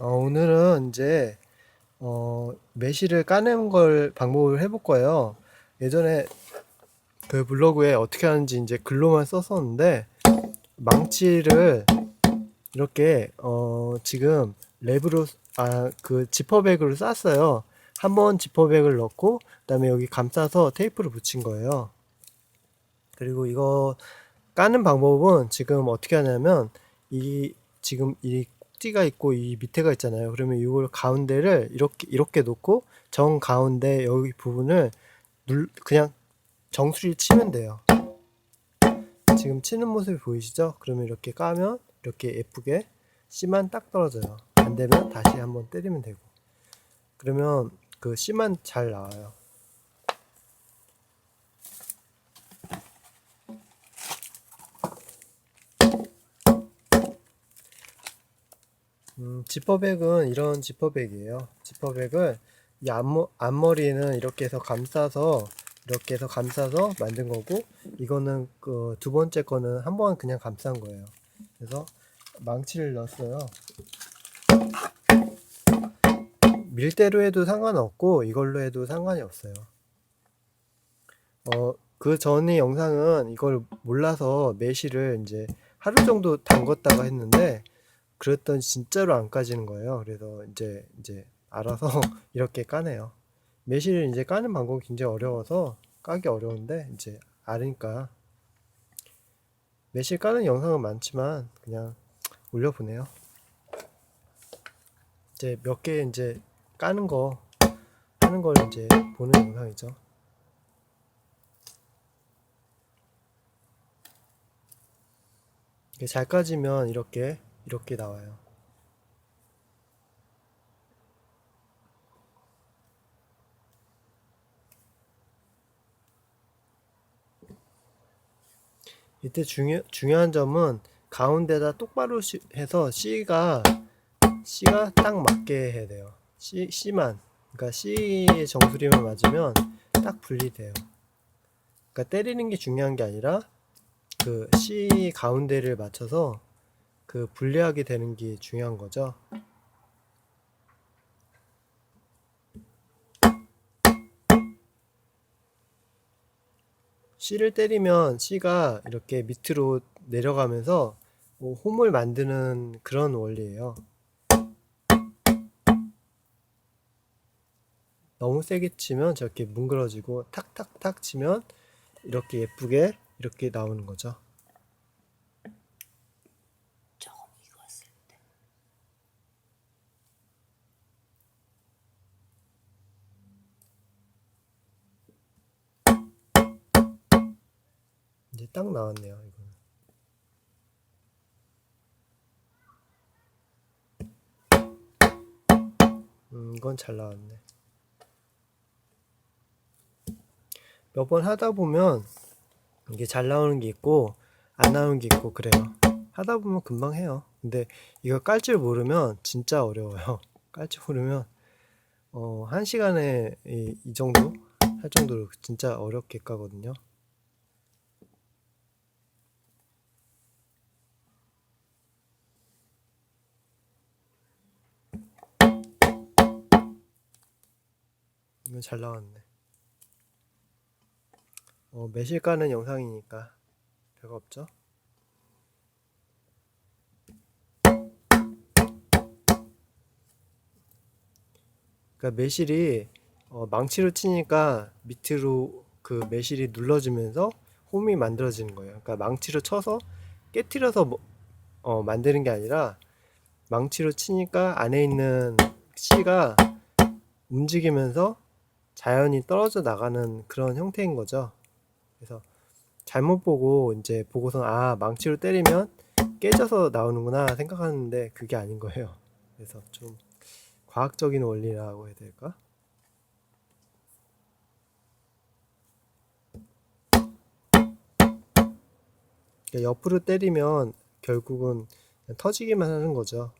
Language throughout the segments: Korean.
어, 오늘은 이제 어, 매실을 까내는 걸 방법을 해볼 거예요. 예전에 그 블로그에 어떻게 하는지 이제 글로만 썼었는데 망치를 이렇게 어, 지금 랩으로 아 그 지퍼백으로 쌌어요. 한 번 지퍼백을 넣고 그다음에 여기 감싸서 테이프를 붙인 거예요. 그리고 이거 까는 방법은 지금 어떻게 하냐면 이 지금 이 꼭지가 있고 이 밑에가 있잖아요. 그러면 이걸 가운데를 이렇게 이렇게 놓고 정 가운데 여기 부분을 눌 그냥 정수리 치면 돼요. 지금 치는 모습이 보이시죠? 그러면 이렇게 까면 이렇게 예쁘게 씨만 딱 떨어져요. 안 되면 다시 한번 때리면 되고. 그러면 그 씨만 잘 나와요. 음, 지퍼백은 이런 지퍼백이에요. 지퍼백을 이 앞머, 앞머리는 이렇게 해서 감싸서 이렇게 해서 감싸서 만든 거고 이거는 그 두 번째 거는 한 번 그냥 감싼 거예요. 그래서 망치를 넣었어요. 밀대로 해도 상관없고 이걸로 해도 상관이 없어요. 어, 그 전에 영상은 이걸 몰라서 매실을 이제 하루 정도 담궜다가 했는데 그랬더니 진짜로 안 까지는 거예요. 그래서 이제 이제 알아서 이렇게 까네요. 매실을 이제 까는 방법이 굉장히 어려워서 까기 어려운데 이제 알으니까 매실 까는 영상은 많지만 그냥 올려보네요. 이제 몇 개 이제 까는 거 하는 걸 이제 보는 영상이죠. 잘 까지면 이렇게 이렇게 나와요. 이때 중요, 중요한 점은 가운데다 똑바로 시- 해서 C가 C가 딱 맞게 해야 돼요. C, C만 그러니까 C의 정수리만 맞으면 딱 분리돼요. 그러니까 때리는 게 중요한 게 아니라 그 C 가운데를 맞춰서 그 분리하게 되는 게 중요한 거죠. C를 때리면 C가 이렇게 밑으로 내려가면서 뭐 홈을 만드는 그런 원리예요. 너무 세게 치면 저렇게 뭉그러지고 탁탁탁 치면 이렇게 예쁘게 이렇게 나오는 거죠. 조금 익었을 때. 이제 딱 나왔네요, 이거는. 음, 이건 잘 나왔네. 몇 번 하다 보면 이게 잘 나오는 게 있고 안 나오는 게 있고 그래요. 하다 보면 금방 해요. 근데 이거 깔 줄 모르면 진짜 어려워요. 깔 줄 모르면 어, 한 시간에 이, 이 정도 할 정도로 진짜 어렵게 까거든요. 이거 잘 나왔네. 어, 매실 까는 영상이니까 별거 없죠? 그러니까 매실이 어, 망치로 치니까 밑으로 그 매실이 눌러지면서 홈이 만들어지는 거예요. 그러니까 망치로 쳐서 깨트려서 뭐- 어, 만드는 게 아니라 망치로 치니까 안에 있는 씨가 움직이면서 자연이 떨어져 나가는 그런 형태인 거죠. 그래서 잘못 보고 이제 보고서 아 망치로 때리면 깨져서 나오는구나 생각하는데 그게 아닌 거예요. 그래서 좀 과학적인 원리라고 해야 될까? 그러니까 옆으로 때리면 결국은 터지기만 하는 거죠.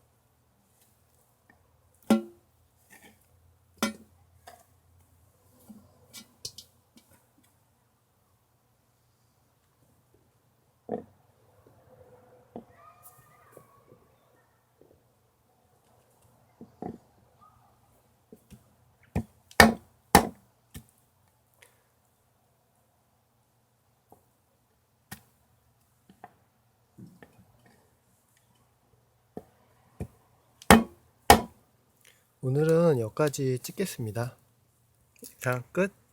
오늘은 여기까지 찍겠습니다. 자, 끝.